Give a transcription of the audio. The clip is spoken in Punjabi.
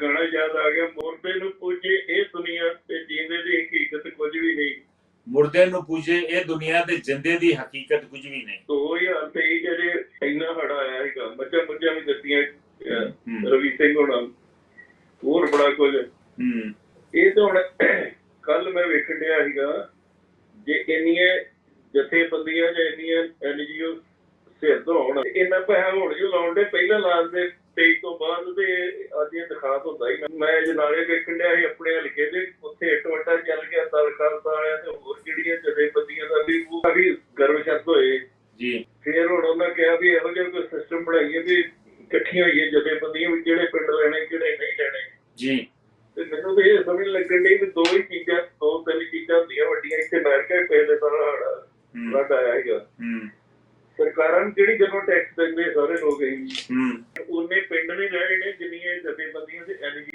ਗਾਣਾ ਯਾਦ ਆ ਗਿਆ ਮੁਰਦੇ ਨੂੰ ਪੂਜੇ ਇਹ ਦੁਨੀਆ ਤੇ ਜਿੰਦੇ ਦੀ ਹਕੀਕਤ ਕੁਝ ਵੀ ਨਹੀਂ। ਮੁਰਦੇ ਨੂੰ ਪੂਜੇ ਇਹ ਦੁਨੀਆ ਤੇ ਜਿੰਦੇ ਦੀ ਹਕੀਕਤ ਕੁਝ ਵੀ ਨਹੀਂ। 2023 ਜਿਹੜੇ ਇੰਨਾ ਹੜਾ ਹੈਗਾ ਮੱਝਾਂ ਮੁੱਝਾਂ ਵੀ ਦਿੱਤੀਆਂ ਰਵੀ ਸਿੰਘ ਹੋਣਾ ਹੋਰ ਬੜਾ ਕੁਝ। ਇਹ ਤਾਂ ਹੁਣ ਕੱਲ ਮੈਂ ਵੇਖਣ ਡਿਆ ਸੀਗਾ ਜੇ ਇੰਨੀਆਂ ਜਥੇਬੰਦੀਆਂ ਜਾਂ ਇੰਨੀਆਂ ਐਨਜੀਓ ਸਿਰ ਤੋਂ ਹੋਣ ਇਹਨਾਂ ਪੈਸਾ ਹੋਣ ਜੋ ਲਾਉਣ ਦੇ ਪਹਿਲਾਂ ਲਾਸ ਦੇ 23 ਦੌਰਾਨ ਤੇ ਅੱਜ ਇਹ ਦਿਖਾਤ ਹੁੰਦਾ ਹੀ ਮੈਂ ਜਨਾਲੇ ਦੇਖਣ ਡਿਆ ਸੀ ਆਪਣੇ ਹਲਕੇ ਦੇ ਉੱਥੇ ਇੱਕ ਵਟਾ ਚੱਲ ਗਿਆ ਸਰਕਾਰ ਵਾਲਿਆਂ ਤੇ ਹੋਰ ਜਿਹੜੀਆਂ ਜਥੇਬੰਦੀਆਂ ਦਾ ਵੀ ਉਹ ਕਾਫੀ ਗਰਵਸ਼ਤ ਹੋਏ। ਜੀ। ਫਿਰ ਹੁਣ ਉਹਨਾਂ ਕਿਹਾ ਵੀ ਇਹੋ ਜਿਹਾ ਕੋਈ ਸਿਸਟਮ ਬਣਾਈਏ ਵੀ ਇਕੱਠੀਆਂ ਹੋਈਏ ਜਥੇਬੰਦੀਆਂ ਵੀ ਜਿਹੜੇ ਪਿੰਡ ਲੈਣੇ ਕਿਹੜੇ ਨਹੀਂ ਲੈਣੇ। ਜੀ। ਤੇ ਮੈਨੂੰ ਵੀ ਇਹ ਸਮਝ ਲੱਗਣ ਨਹੀਂ ਵੀ ਦੋ ਹੀ ਚੀਜ਼ਾਂ ਦੋ ਤਿੰਨ ਚੀਜ਼ਾਂ ਹੁੰਦੀਆਂ ਵੱਡੀਆਂ। ਇੱਥੇ ਬੈਠ ਕੇ ਪੈ ਦੇ ਸਾਰਾ ਹੜਾ ਆਇਆ ਹੈਗਾ। ਸਰਕਾਰਾਂ ਜਿਹੜੀ ਜਦੋਂ ਟੈਕਸ ਦਿੰਦੇ ਸਾਰੇ ਲੋਕ ਹੀ ਹੂੰ। ਵੀ ਰਹਿ ਰਹੇ ਨੇ ਜਿੰਨੀਆਂ ਜਥੇਬੰਦੀਆਂ ਤੇ ਐਨਜੀਓ